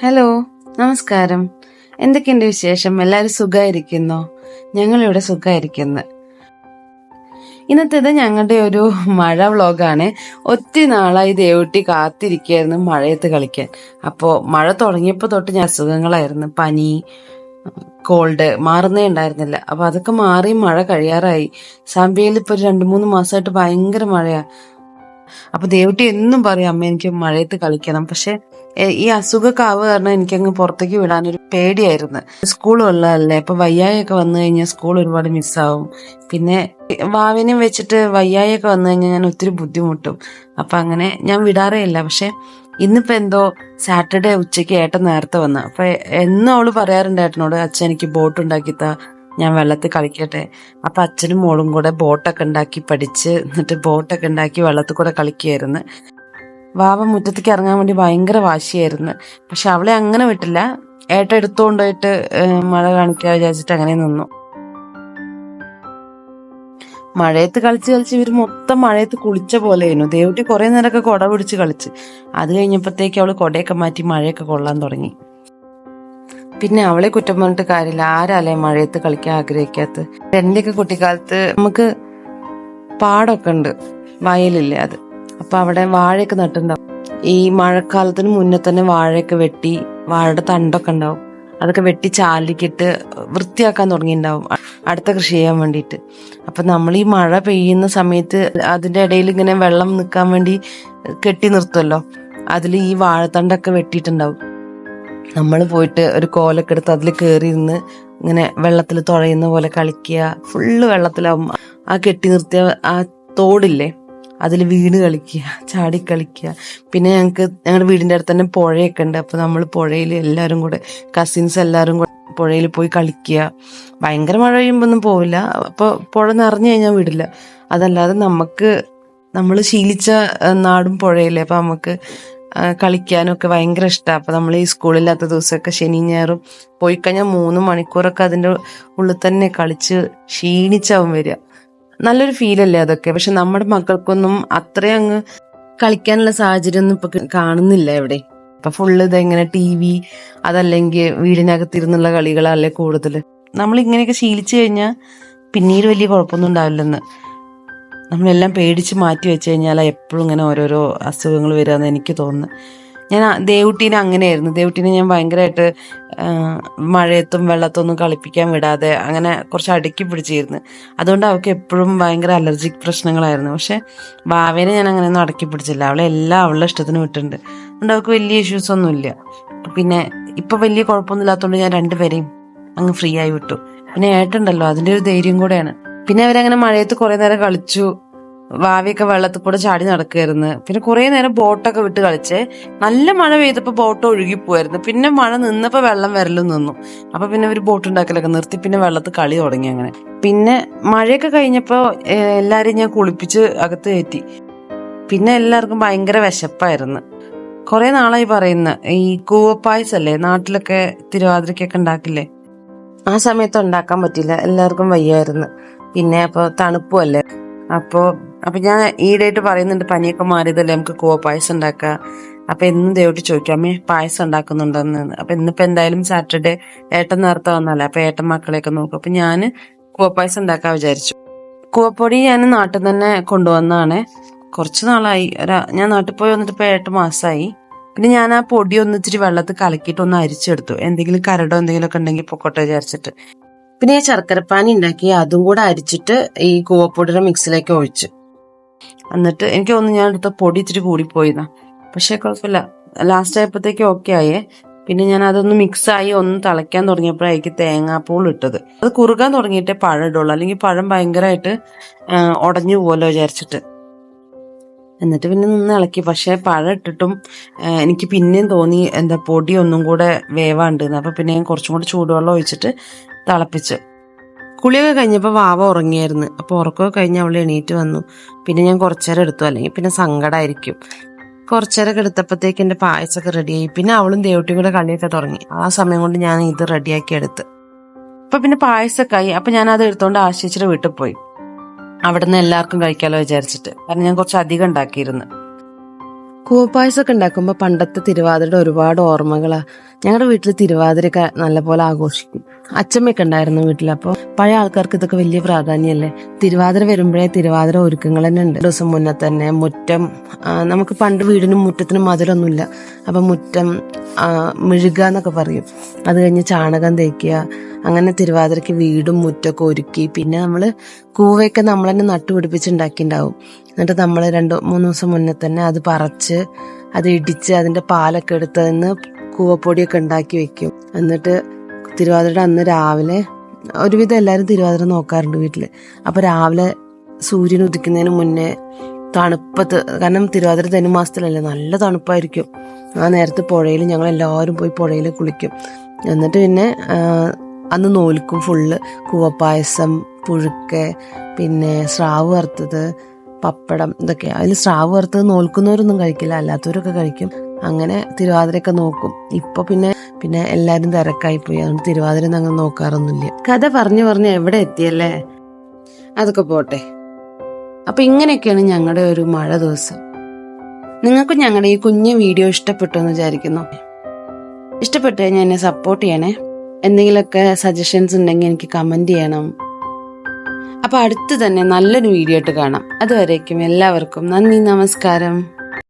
Hello നമസ്കാരം. എന്തൊക്കെയുണ്ട് വിശേഷം? എല്ലാവരും സുഖമായിരിക്കുന്നോ ഞങ്ങളിവിടെ സുഖമായിരിക്കുന്നു ഇന്നത്തേത് ഞങ്ങളുടെ ഒരു മഴ വ്ളോഗാണ് ഒത്തിരി നാളായി ദേവുട്ടി കാത്തിരിക്കുകയായിരുന്നു മഴയത്ത് കളിക്കാൻ. അപ്പോൾ മഴ തുടങ്ങിയപ്പോൾ തൊട്ട് ഞാൻ അസുഖങ്ങളായിരുന്നു. പനി കോൾഡ് മാറുന്നേ ഉണ്ടായിരുന്നില്ല. അപ്പോൾ അതൊക്കെ മാറി മഴ കഴിയാറായി. സാമ്പിയയിൽ ഇപ്പോൾ ഒരു രണ്ട് മൂന്ന് മാസമായിട്ട് ഭയങ്കര മഴയാണ് അപ്പൊ ദേവുട്ടി എന്നും പറയും അമ്മ എനിക്ക് മഴയത്ത് കളിക്കണം. പക്ഷെ ഈ അസുഖമൊക്കെ ആവുക കാരണം എനിക്കങ്ങ് പുറത്തേക്ക് വിടാനൊരു പേടിയായിരുന്നു. സ്കൂളുള്ളതല്ലേ അപ്പൊ വയ്യായൊക്കെ വന്നു കഴിഞ്ഞാൽ സ്കൂൾ ഒരുപാട് മിസ്സാവും. പിന്നെ വാവിനും വെച്ചിട്ട് വയ്യായൊക്കെ വന്നു കഴിഞ്ഞാൽ ഞാൻ ഒത്തിരി ബുദ്ധിമുട്ടും. അപ്പൊ അങ്ങനെ ഞാൻ വിടാറേ ഇല്ല. പക്ഷെ ഇന്നിപ്പോ എന്തോ സാറ്റർഡേ ഉച്ചയ്ക്ക് ഏട്ടൻ നേരത്തെ വന്ന. അപ്പൊ എന്നും അവൾ പറയാറുണ്ട് ഏട്ടനോട് അച്ഛൻ എനിക്ക് ബോട്ട് ഉണ്ടാക്കിത്താ ഞാൻ വെള്ളത്തിൽ കളിക്കട്ടെ. അപ്പൊ അച്ഛനും മോളും കൂടെ ബോട്ടൊക്കെ ഉണ്ടാക്കി പഠിച്ച് എന്നിട്ട് ബോട്ടൊക്കെ ഉണ്ടാക്കി വെള്ളത്തിൽ കൂടെ കളിക്കുകയായിരുന്നു. വാവ മുറ്റത്തേക്ക് ഇറങ്ങാൻ വേണ്ടി ഭയങ്കര വാശിയായിരുന്നു. പക്ഷെ അവളെ അങ്ങനെ വിട്ടില്ല. ഏട്ട എടുത്തുകൊണ്ടുപോയിട്ട് മഴ കാണിക്കാൻ വിചാരിച്ചിട്ട് അങ്ങനെ നിന്നു. മഴയത്ത് കളിച്ച് കളിച്ച് ഇവർ മൊത്തം മഴയത്ത് കുളിച്ച പോലെയായിരുന്നു. ദേവുട്ടി കുറെ നേരമൊക്കെ കുട പിടിച്ച് കളിച്ച്. അത് കഴിഞ്ഞപ്പോഴത്തേക്ക് അവൾ കുടയൊക്കെ മാറ്റി മഴയൊക്കെ കൊള്ളാൻ തുടങ്ങി. പിന്നെ അവളെ കുറ്റം പറഞ്ഞിട്ട് കാര്യമില്ല. ആരാലേ മഴയത്ത് കളിക്കാൻ ആഗ്രഹിക്കാത്ത? എന്റെയൊക്കെ കുട്ടിക്കാലത്ത് നമുക്ക് പാടൊക്കെ ഉണ്ട്. വയലില്ലേ അത്. അപ്പൊ അവിടെ വാഴയൊക്കെ നട്ടുണ്ടാവും. ഈ മഴക്കാലത്തിന് മുന്നേ തന്നെ വാഴയൊക്കെ വെട്ടി വാഴയുടെ തണ്ടൊക്കെ ഉണ്ടാവും. അതൊക്കെ വെട്ടി ചാലിക്കിട്ട് വൃത്തിയാക്കാൻ തുടങ്ങിയിട്ടുണ്ടാവും. അടുത്ത കൃഷി ചെയ്യാൻ വേണ്ടിയിട്ട്. അപ്പൊ നമ്മൾ ഈ മഴ പെയ്യുന്ന സമയത്ത് അതിന്റെ ഇടയിൽ ഇങ്ങനെ വെള്ളം നിൽക്കാൻ വേണ്ടി കെട്ടി നിർത്തുമല്ലോ. അതിൽ ഈ വാഴത്തണ്ടൊക്കെ വെട്ടിയിട്ടുണ്ടാവും. നമ്മൾ പോയിട്ട് ഒരു കോലൊക്കെ എടുത്ത് അതിൽ കയറി ഇരുന്ന് ഇങ്ങനെ വെള്ളത്തിൽ തുഴയുന്ന പോലെ കളിക്കുക. ഫുള്ള് വെള്ളത്തിലാവും. ആ കെട്ടി നിർത്തിയ ആ തോടില്ലേ? അതിൽ വീണ് കളിക്കുക ചാടി കളിക്കുക. പിന്നെ ഞങ്ങൾക്ക് ഞങ്ങളുടെ വീടിന്റെ അടുത്ത് തന്നെ പുഴയൊക്കെ ഉണ്ട്. അപ്പോൾ നമ്മൾ പുഴയിൽ എല്ലാവരും കൂടെ കസിൻസ് എല്ലാവരും കൂടെ പുഴയിൽ പോയി കളിക്കുക. ഭയങ്കര മഴ പെയ്യുമ്പോൾ ഒന്നും പോവില്ല. അപ്പോൾ പുഴ നിറഞ്ഞു കഴിഞ്ഞാൽ വിടില്ല. അതല്ലാതെ നമുക്ക് നമ്മൾ ശീലിച്ച നാടും പുഴയില്ലേ. അപ്പം നമുക്ക് കളിക്കാനൊക്കെ ഭയങ്കര ഇഷ്ടമാണ് അപ്പം നമ്മൾ ഈ സ്കൂളില്ലാത്ത ദിവസമൊക്കെ ശനി ഞായറും പോയി കഴിഞ്ഞാൽ മൂന്ന് മണിക്കൂറൊക്കെ അതിന്റെ ഉള്ളിൽ തന്നെ കളിച്ച് ക്ഷീണിച്ചാവും വരിക. നല്ലൊരു ഫീലല്ലേ അതൊക്കെ? പക്ഷെ നമ്മുടെ മക്കൾക്കൊന്നും അത്രയും അങ്ങ് കളിക്കാനുള്ള സാഹചര്യം ഒന്നും ഇപ്പൊ കാണുന്നില്ല എവിടെ. ഇപ്പൊ ഫുള്ള് ഇതെങ്ങനെ ടി വി അതല്ലെങ്കിൽ വീടിനകത്തിരുന്നുള്ള കളികളല്ലേ കൂടുതൽ നമ്മൾ ഇങ്ങനെയൊക്കെ ശീലിച്ചു കഴിഞ്ഞാൽ പിന്നീട് വലിയ കുഴപ്പമൊന്നും ഉണ്ടാവില്ലെന്ന്. നമ്മളെല്ലാം പേടിച്ച് മാറ്റി വെച്ച് കഴിഞ്ഞാൽ എപ്പോഴും ഇങ്ങനെ ഓരോരോ അസുഖങ്ങൾ വരാമെന്ന് എനിക്ക് തോന്നുന്നു. ഞാൻ ദേവുട്ടീനെ അങ്ങനെയായിരുന്നു. ദേവുട്ടീനെ ഞാൻ ഭയങ്കരമായിട്ട് മഴയത്തും വെള്ളത്തൊന്നും കളിപ്പിക്കാൻ വിടാതെ അങ്ങനെ കുറച്ച് അടുക്കി പിടിച്ചിരുന്നു. അതുകൊണ്ട് അവൾക്ക് എപ്പോഴും ഭയങ്കര അലർജിക് പ്രശ്നങ്ങളായിരുന്നു. പക്ഷെ ഭാവേനെ ഞാൻ അങ്ങനെയൊന്നും അടക്കി പിടിച്ചില്ല. അവളെ എല്ലാം അവളുടെ ഇഷ്ടത്തിന് വിട്ടിട്ടുണ്ട്. അതുകൊണ്ട് അവൾക്ക് വലിയ ഇഷ്യൂസ് ഒന്നുമില്ല. പിന്നെ ഇപ്പൊ വലിയ കുഴപ്പമൊന്നും ഇല്ലാത്തതുകൊണ്ട് ഞാൻ രണ്ടുപേരെയും അങ്ങ് ഫ്രീ ആയി വിട്ടു. പിന്നെ ഏട്ടുണ്ടല്ലോ അതിന്റെ ഒരു ധൈര്യം കൂടെയാണ്. പിന്നെ അവരങ്ങനെ മഴയത്ത് കുറെ നേരം കളിച്ചു. വാവിയൊക്കെ വെള്ളത്തിൽ കൂടെ ചാടി നടക്കുമായിരുന്നു പിന്നെ കുറെ നേരം ബോട്ടൊക്കെ വിട്ട് കളിച്ച് നല്ല മഴ പെയ്തപ്പോ ബോട്ട് ഒഴുകിപ്പോയായിരുന്നു പിന്നെ മഴ നിന്നപ്പോൾ വെള്ളം വരലും നിന്നു. അപ്പൊ പിന്നെ ഒരു ബോട്ട് ഉണ്ടാക്കലൊക്കെ നിർത്തി. പിന്നെ വെള്ളത്തിൽ കളി തുടങ്ങി അങ്ങനെ. പിന്നെ മഴയൊക്കെ കഴിഞ്ഞപ്പോൾ എല്ലാവരെയും ഞാൻ കുളിപ്പിച്ച് അകത്ത് കയറ്റി. പിന്നെ എല്ലാവർക്കും ഭയങ്കര വിശപ്പായിരുന്നു. കുറെ നാളായി പറയുന്ന ഈ കൂവപ്പായസല്ലേ നാട്ടിലൊക്കെ തിരുവാതിരക്കൊക്കെ ഉണ്ടാക്കില്ലേ? ആ സമയത്ത് ഉണ്ടാക്കാൻ പറ്റില്ല എല്ലാവർക്കും വയ്യായിരുന്നു. പിന്നെ അപ്പൊ തണുപ്പുമല്ലേ അപ്പോ അപ്പൊ ഞാൻ ഈയിടെയായിട്ട് പറയുന്നുണ്ട് പനിയൊക്കെ മാറിയതല്ലേ നമുക്ക് കൂവ പായസം ഉണ്ടാക്കുക അപ്പൊ എന്നും ദൈവട്ട് ചോദിക്കും അമ്മേ പായസം ഉണ്ടാക്കുന്നുണ്ടെന്ന്? അപ്പൊ ഇന്നിപ്പോ എന്തായാലും സാറ്റർഡേ ഏട്ടൻ നേരത്തെ വന്നല്ലേ അപ്പൊ ഏട്ടൻ മക്കളെയൊക്കെ നോക്കും. അപ്പൊ ഞാൻ കൂവപ്പായസം ഉണ്ടാക്കാൻ വിചാരിച്ചു. കൂവപ്പൊടി ഞാൻ നാട്ടിൽ തന്നെ കൊണ്ടുവന്നാണ് കുറച്ച് നാളായി. ഞാൻ നാട്ടിൽ പോയി വന്നിട്ട് ഇപ്പൊ എട്ട് മാസമായി പിന്നെ ഞാൻ ആ പൊടി ഒന്നിച്ചിട്ട് വെള്ളത്തിൽ കലക്കിയിട്ട് ഒന്ന് അരിച്ചെടുത്തു. എന്തെങ്കിലും കരടോ എന്തെങ്കിലുമൊക്കെ ഉണ്ടെങ്കിൽ പൊക്കോട്ടെ വിചാരിച്ചിട്ട്. പിന്നെ ഞാൻ ശർക്കരപ്പാനി ഉണ്ടാക്കി അതും കൂടെ അരിച്ചിട്ട് ഈ കൂവപ്പൊടിയുടെ മിക്സിലേക്ക് ഒഴിച്ചു. എന്നിട്ട് എനിക്ക് തോന്നുന്നു ഞാൻ എടുത്ത പൊടി ഇച്ചിരി കൂടിപ്പോയിന്നാ പക്ഷെ കുഴപ്പമില്ല. ലാസ്റ്റ് ആയപ്പോഴത്തേക്ക് ഓക്കെ ആയേ. പിന്നെ ഞാൻ അതൊന്ന് മിക്സ് ആയി ഒന്ന് തിളയ്ക്കാൻ തുടങ്ങിയപ്പോഴായിരിക്കും തേങ്ങാപ്പൂൾ ഇട്ടത്. അത് കുറുകാൻ തുടങ്ങിയിട്ടേ പഴം ഇടുള്ളൂ. അല്ലെങ്കിൽ പഴം ഭയങ്കരമായിട്ട് ഉടഞ്ഞു പോലോ വിചാരിച്ചിട്ട്. എന്നിട്ട് പിന്നെ നിന്ന് ഇളക്കി. പക്ഷേ പഴം ഇട്ടിട്ടും എനിക്ക് പിന്നെയും തോന്നി എന്താ പൊടി ഒന്നും കൂടെ വേവാണ്ട്. അപ്പൊ പിന്നെ ഞാൻ കുറച്ചും കൂടി ചൂടുവെള്ളം ഒഴിച്ചിട്ട് തിളപ്പിച്ചു. കുളിയൊക്കെ കഴിഞ്ഞപ്പോൾ വാവ ഉറങ്ങിയായിരുന്നു. അപ്പോൾ ഉറക്കമൊക്കെ കഴിഞ്ഞ് അവൾ എണീറ്റ് വന്നു. പിന്നെ ഞാൻ കുറച്ചേരം എടുത്തു. അല്ലെങ്കിൽ പിന്നെ സങ്കടമായിരിക്കും കുറച്ചേരൊക്കെ എടുത്തപ്പോഴത്തേക്ക് എന്റെ പായസമൊക്കെ റെഡിയായി. പിന്നെ അവളും ദേവട്ടിയും കൂടെ കളിയൊക്കെ തുടങ്ങി. ആ സമയം കൊണ്ട് ഞാൻ ഇത് റെഡിയാക്കി എടുത്ത്. അപ്പം പിന്നെ പായസമൊക്കെ ആയി. അപ്പം ഞാൻ അത് എടുത്തുകൊണ്ട് ആശിച്ചിട്ട് വീട്ടിൽ പോയി. അവിടെ നിന്ന് എല്ലാവർക്കും കഴിക്കാമല്ലോ വിചാരിച്ചിട്ട്. കാരണം ഞാൻ കുറച്ച് അധികം ഉണ്ടാക്കിയിരുന്നു. കൂവപ്പായസമൊക്കെ ഉണ്ടാക്കുമ്പോൾ പണ്ടത്തെ തിരുവാതിരയുടെ ഒരുപാട് ഓർമ്മകളാണ് ഞങ്ങളുടെ വീട്ടിൽ തിരുവാതിരയൊക്കെ നല്ലപോലെ ആഘോഷിക്കും. അച്ചമ്മയൊക്കെ ഉണ്ടായിരുന്നു വീട്ടിൽ അപ്പോൾ പഴയ ആൾക്കാർക്ക് ഇതൊക്കെ വലിയ പ്രാധാന്യമല്ലേ? തിരുവാതിര വരുമ്പോഴേ തിരുവാതിര ഒരുക്കങ്ങൾ തന്നെ ഉണ്ട്. ദിവസം മുന്നേ തന്നെ മുറ്റം നമുക്ക് പണ്ട് വീടിനും മുറ്റത്തിനും മധുരമൊന്നുമില്ല അപ്പം മുറ്റം മെഴുക എന്നൊക്കെ പറയും. അത് കഴിഞ്ഞ് ചാണകം തേക്കുക. അങ്ങനെ തിരുവാതിരയ്ക്ക് വീടും മുറ്റമൊക്കെ ഒരുക്കി. പിന്നെ നമ്മൾ കൂവയൊക്കെ നമ്മൾ തന്നെ നട്ടുപിടിപ്പിച്ചുണ്ടാക്കിയിട്ടുണ്ടാവും. എന്നിട്ട് നമ്മൾ രണ്ട് മൂന്ന് ദിവസം മുന്നേ തന്നെ അത് പറിച്ച് അത് ഇടിച്ച് അതിന്റെ പാലൊക്കെ എടുത്ത് കൂവപ്പൊടിയൊക്കെ ഉണ്ടാക്കി വെക്കും. എന്നിട്ട് തിരുവാതിരയുടെ അന്ന് രാവിലെ ഒരുവിധം എല്ലാവരും തിരുവാതിര നോക്കാറുണ്ട് വീട്ടിൽ അപ്പൊ രാവിലെ സൂര്യൻ ഉദിക്കുന്നതിന് മുന്നേ തണുപ്പത്ത് കാരണം തിരുവാതിര ധനുമാസത്തിലല്ലേ നല്ല തണുപ്പായിരിക്കും. ആ നേരത്തെ പുഴയിൽ ഞങ്ങൾ എല്ലാവരും പോയി പുഴയിൽ കുളിക്കും. എന്നിട്ട് പിന്നെ അന്ന് നോൽക്കും ഫുള്ള് കൂവപ്പായസം പുഴുക്ക് പിന്നെ സ്രാവ് വറുത്തത് പപ്പടം ഇതൊക്കെ. അതിൽ സ്രാവ് വറുത്തത് നോൽക്കുന്നവരൊന്നും കഴിക്കില്ല അല്ലാത്തവരൊക്കെ കഴിക്കും. അങ്ങനെ തിരുവാതിരയൊക്കെ നോക്കും. ഇപ്പൊ പിന്നെ പിന്നെ എല്ലാരും തിരക്കായി പോയി അതുകൊണ്ട് തിരുവാതിര അങ്ങനെ നോക്കാറൊന്നുമില്ല. കഥ പറഞ്ഞു പറഞ്ഞ് എവിടെ എത്തിയല്ലേ? അതൊക്കെ പോട്ടെ. അപ്പൊ ഇങ്ങനെയൊക്കെയാണ് ഞങ്ങളുടെ ഒരു മഴ ദിവസം. നിങ്ങൾക്കും ഞങ്ങളുടെ ഈ കുഞ്ഞു വീഡിയോ ഇഷ്ടപ്പെട്ടു എന്ന് വിചാരിക്കുന്നു. ഇഷ്ടപ്പെട്ടു കഴിഞ്ഞാൽ എന്നെ സപ്പോർട്ട് ചെയ്യണേ. എന്തെങ്കിലുമൊക്കെ സജഷൻസ് ഉണ്ടെങ്കിൽ എനിക്ക് കമന്റ് ചെയ്യണം. അപ്പൊ അടുത്ത് തന്നെ നല്ലൊരു വീഡിയോ ആയിട്ട് കാണാം. അതുവരേക്കും എല്ലാവർക്കും നന്ദി നമസ്കാരം.